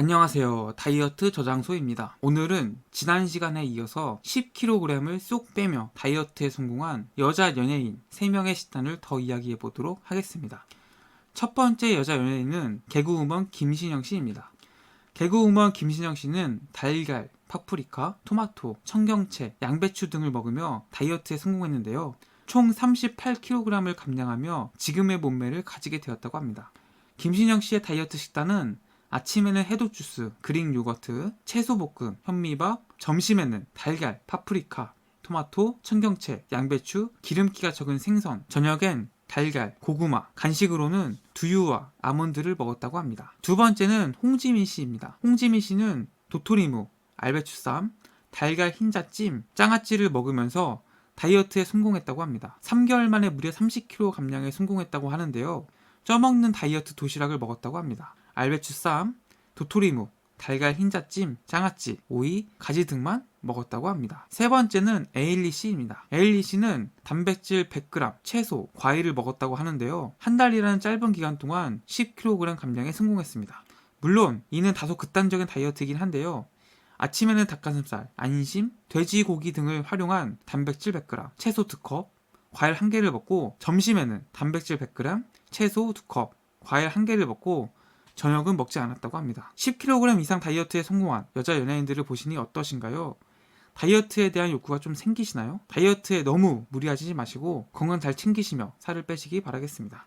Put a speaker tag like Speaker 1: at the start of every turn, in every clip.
Speaker 1: 안녕하세요. 다이어트 저장소입니다. 오늘은 지난 시간에 이어서 10kg을 쏙 빼며 다이어트에 성공한 여자 연예인 3명의 식단을 더 이야기해 보도록 하겠습니다. 첫 번째 여자 연예인은 개그우먼 김신영 씨입니다. 개그우먼 김신영 씨는 달걀, 파프리카, 토마토, 청경채, 양배추 등을 먹으며 다이어트에 성공했는데요. 총 38kg을 감량하며 지금의 몸매를 가지게 되었다고 합니다. 김신영 씨의 다이어트 식단은 아침에는 해독 주스, 그릭 요거트, 채소 볶음, 현미밥, 점심에는 달걀, 파프리카, 토마토, 청경채, 양배추, 기름기가 적은 생선, 저녁엔 달걀, 고구마, 간식으로는 두유와 아몬드를 먹었다고 합니다. 두 번째는 홍지민 씨입니다. 홍지민 씨는 도토리묵, 알배추쌈, 달걀 흰자찜, 장아찌를 먹으면서 다이어트에 성공했다고 합니다. 3개월 만에 무려 30kg 감량에 성공했다고 하는데요. 쪄먹는 다이어트 도시락을 먹었다고 합니다. 알배추 쌈, 도토리묵, 달걀 흰자찜, 장아찌, 오이, 가지 등만 먹었다고 합니다. 세 번째는 에일리 씨입니다. 에일리 씨는 단백질 100g, 채소, 과일을 먹었다고 하는데요. 한 달이라는 짧은 기간 동안 10kg 감량에 성공했습니다. 물론 이는 다소 극단적인 다이어트이긴 한데요. 아침에는 닭가슴살, 안심, 돼지고기 등을 활용한 단백질 100g, 채소 2컵, 과일 1개를 먹고 점심에는 단백질 100g, 채소 2컵, 과일 1개를 먹고 저녁은 먹지 않았다고 합니다. 10kg 이상 다이어트에 성공한 여자 연예인들을 보시니 어떠신가요? 다이어트에 대한 욕구가 좀 생기시나요? 다이어트에 너무 무리하지 마시고 건강 잘 챙기시며 살을 빼시기 바라겠습니다.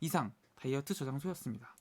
Speaker 1: 이상 다이어트 저장소였습니다.